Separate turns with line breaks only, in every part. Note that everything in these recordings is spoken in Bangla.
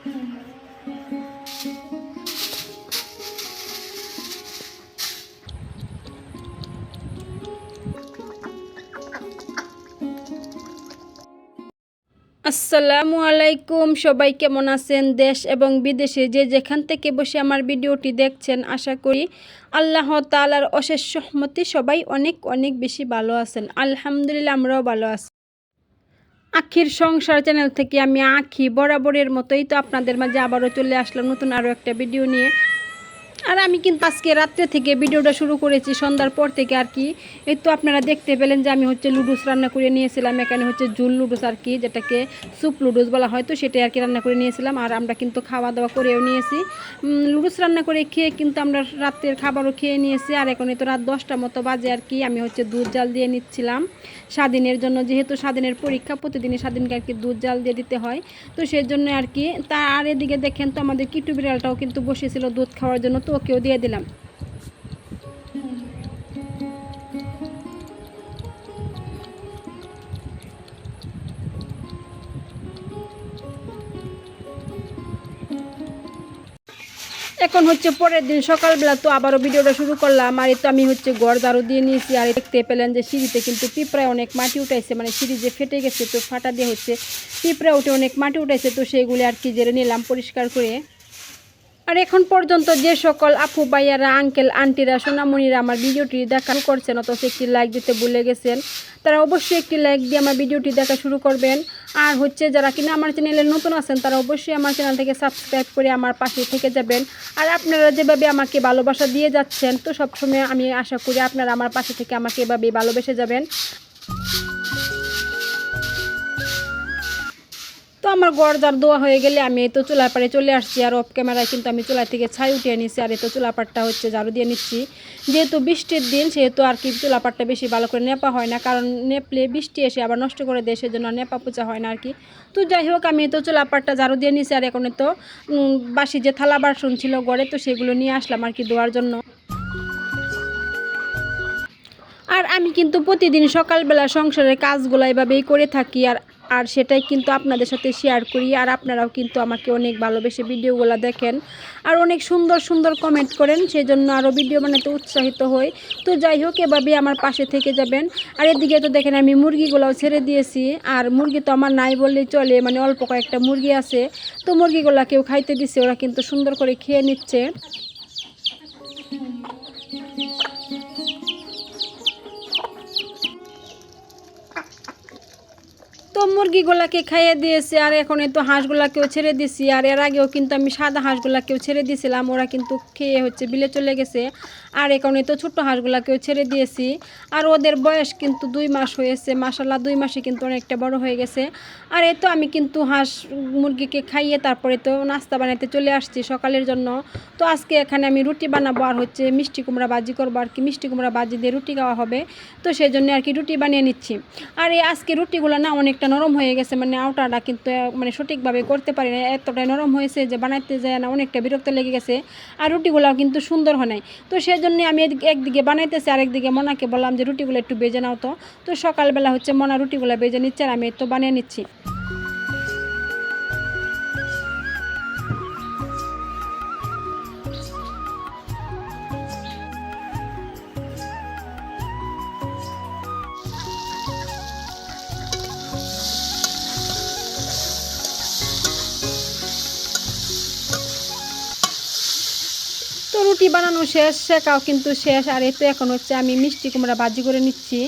আসসালামু আলাইকুম। সবাই কেমন আছেন? দেশ এবং বিদেশে যে যেখান থেকে বসে আমার ভিডিওটি দেখছেন, আশা করি আল্লাহ তালার অশেষ সহমতি সবাই অনেক অনেক বেশি ভালো আছেন। আলহামদুলিল্লাহ, আমরাও ভালো আছি। আখির সংসার চ্যানেল থেকে আমি আখি বরাবরের মতোই তো আপনাদের মাঝে আবারও চলে আসলাম নতুন আরও একটা ভিডিও নিয়ে। আর আমি কিন্তু আজকে রাত্রে থেকে ভিডিওটা শুরু করেছি, সন্ধ্যার পর থেকে আর কি। এই তো আপনারা দেখতে পেলেন যে আমি হচ্ছে লুডুস রান্না করে নিয়েছিলাম, এখানে হচ্ছে জুল লুডুস আর কি, যেটাকে স্যুপ লুডুস বলা হয়, তো সেটাই আর কি রান্না করে নিয়েছিলাম। আর আমরা কিন্তু খাওয়া দাওয়া করেও নিয়েছি। লুডুস রান্না করে খেয়ে কিন্তু আমরা রাতের খাবারও খেয়ে নিয়েছি। আর এখন তো রাত দশটা মতো বাজে আর কি, আমি হচ্ছে দুধ জাল দিয়ে নিচ্ছিলাম। স্বাধীনের জন্য যেহেতু স্বাধীনের পরীক্ষা, প্রতিদিনই স্বাধীনকে আর কি দুধ জাল দিয়ে দিতে হয়। তো সেই জন্য আর কি, তা আর এদিকে দেখেন তো আমাদের কিটু বিড়ালটাও কিন্তু বসেছিল দুধ খাওয়ার জন্য। তো ওকেও দিয়ে দিলাম। এখন হচ্ছে পরের দিন সকালবেলা তো আবারও ভিডিওটা শুরু করলাম, আর তো আমি হচ্ছে গড় দারু দিয়ে নিয়েছি, আর দেখতে পেলেন যে সিঁড়িতে কিন্তু পিঁপড়ায় অনেক মাটি উঠাইছে মানে সিঁড়ি যে ফেটে গেছে তো ফাটা দিয়ে হচ্ছে পিঁপড়া উঠে অনেক মাটি উঠাইছে, তো সেইগুলি আর কি জেরে নিলাম পরিষ্কার করে। আর এখন পর্যন্ত যে সকল আপু, ভাইয়ারা আঙ্কেল আন্টিরা সোনামণিরা আমার ভিডিওটি দেখা করছেন, অথচ একটি লাইক দিতে ভুলে গেছেন, তারা অবশ্যই একটি লাইক দিয়ে আমার ভিডিওটি দেখা শুরু করবেন। আর হচ্ছে যারা কিনা আমার চ্যানেলে নতুন আছেন, তারা অবশ্যই আমার চ্যানেল থেকে সাবস্ক্রাইব করে আমার পাশে থেকে যাবেন। আর আপনারা যেভাবে আমাকে ভালোবাসা দিয়ে যাচ্ছেন, তো সবসময় আমি আশা করি আপনারা আমার পাশে থেকে আমাকে এভাবে ভালোবেসে যাবেন। আমার গড়দার দোয়া হয়ে গেলে আমি তো চুলার পাড়ে চলে আসছি আর অফ ক্যামেরায় কিন্তু আমি চুলা থেকে ছাই উঠিয়ে নিচ্ছি আর তো চুলা পাড়টা হচ্ছে ঝাড়ু দিয়ে নিচ্ছি। যেহেতু বৃষ্টির দিন, সেহেতু আর কি চুলা পাড়টা বেশি ভালো করে নেপা হয় না, কারণ নেপলে বৃষ্টি এসে আবার নষ্ট করে দেয়, সেজন্য নেপা পোচা হয় না আর কি। তো যাই হোক, আমি তো চুলা পাড়টা ঝাড়ু দিয়ে নিচ্ছি আর এখন তো বাসি যে থালা বাসন ছিল গড়ে তো সেগুলো নিয়ে আসলাম আর কি ধোয়ার জন্য। আর আমি কিন্তু প্রতিদিন সকালবেলা সংসারের কাজগুলো এভাবেই করে থাকি আর আর সেটাই কিন্তু আপনাদের সাথে শেয়ার করি আর আপনারাও কিন্তু আমাকে অনেক ভালোবেসে ভিডিওগুলো দেখেন আর অনেক সুন্দর সুন্দর কমেন্ট করেন সেই জন্য আরও ভিডিও বানাতে উৎসাহিত হই। তো যাই হোক এভাবে আমার পাশে থেকে যাবেন। আর এদিকে তো দেখেন আমি মুরগিগুলোও ছেড়ে দিয়েছি, আর মুরগি তো আমার নাই বললেই চলে মানে অল্প কয়েকটা মুরগি আছে। তো মুরগিগুলো কেউ খাইতে দিচ্ছে ওরা কিন্তু সুন্দর করে খেয়ে নিচ্ছে। তো মুরগিগুলাকে খাইয়ে দিয়েছি, আর এখন তো হাঁসগুলাকেও ছেড়ে দিছি, আর এর আগেও কিন্তু আমি সাদা হাঁসগুলাকেও ছেড়ে দিয়েছিলাম ওরা কিন্তু খেয়ে হচ্ছে বিলে চলে গেছে। আর এখন এই তো ছোট্ট হাঁসগুলাকেও ছেড়ে দিয়েছি। আর ওদের বয়স কিন্তু দুই মাস হয়েছে মাসাল্লাহ দুই মাসে কিন্তু অনেকটা বড় হয়ে গেছে। আর এ তো আমি কিন্তু হাঁস, মুরগিকে খাইয়ে তারপরে তো নাস্তা বানাতে চলে আসছি সকালের জন্য। তো আজকে এখানে আমি রুটি বানাবো আর হচ্ছে মিষ্টি কুমড়া বাজি করব আর কি। মিষ্টি কুমড়া বাজি দিয়ে রুটি খাওয়া হবে। তো সেই জন্য আর কি রুটি বানিয়ে নিচ্ছি। আর এই আজকে রুটিগুলো না অনেকটা নরম হয়ে গেছে মানে আউটাটা কিন্তু মানে সঠিকভাবে করতে পারি না। এতটাই নরম হয়েছে যে বানাইতে যায় না, অনেকটা বিরক্ত লেগে গেছে। আর রুটিগুলোও কিন্তু সুন্দর হয় নাই। তো সেই জন্য আমি একদিকে বানাইতেছি আর একদিকে মনাকে বললাম যে রুটিগুলো একটু বেজে নাও তো। তো সকালবেলা হচ্ছে মনা রুটিগুলো বেজে নিচ্ছে আর আমি তো বানিয়ে নিচ্ছি। তো রুটি বানানো শেষ, শেখাও কিন্তু শেষ। আর এই তো এখন হচ্ছে আমি মিষ্টি কুমড়া ভাজি করে নিচ্ছি।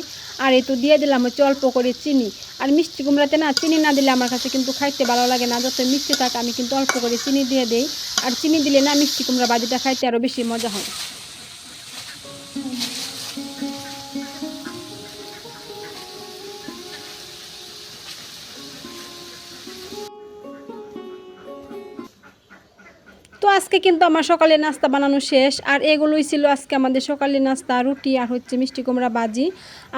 আর এই তো দিয়ে দিলাম হচ্ছে অল্প করে চিনি। আর মিষ্টি কুমড়াতে না চিনি না দিলে আমার কাছে কিন্তু খাইতে ভালো লাগে না। যত মিষ্টি থাকে আমি কিন্তু অল্প করে চিনি দিয়ে দিই। আর চিনি দিলে না মিষ্টি কুমড়া ভাজিটা খাইতে আরও বেশি মজা হয়। তো আজকে কিন্তু আমার সকালে নাস্তা বানানো শেষ, আর এগুলোই ছিল আজকে আমাদের সকালে নাস্তা, রুটি আর হচ্ছে মিষ্টি কুমড়া বাজি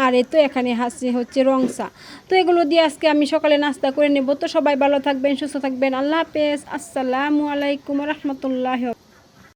আর এ তো এখানে হাসি হচ্ছে রংসা তো এগুলো দিয়ে আজকে আমি সকালে নাস্তা করে নেব। তো সবাই ভালো থাকবেন, সুস্থ থাকবেন। আল্লাহ হাফেজ। আসসালামু আলাইকুম রহমতুল্লাহ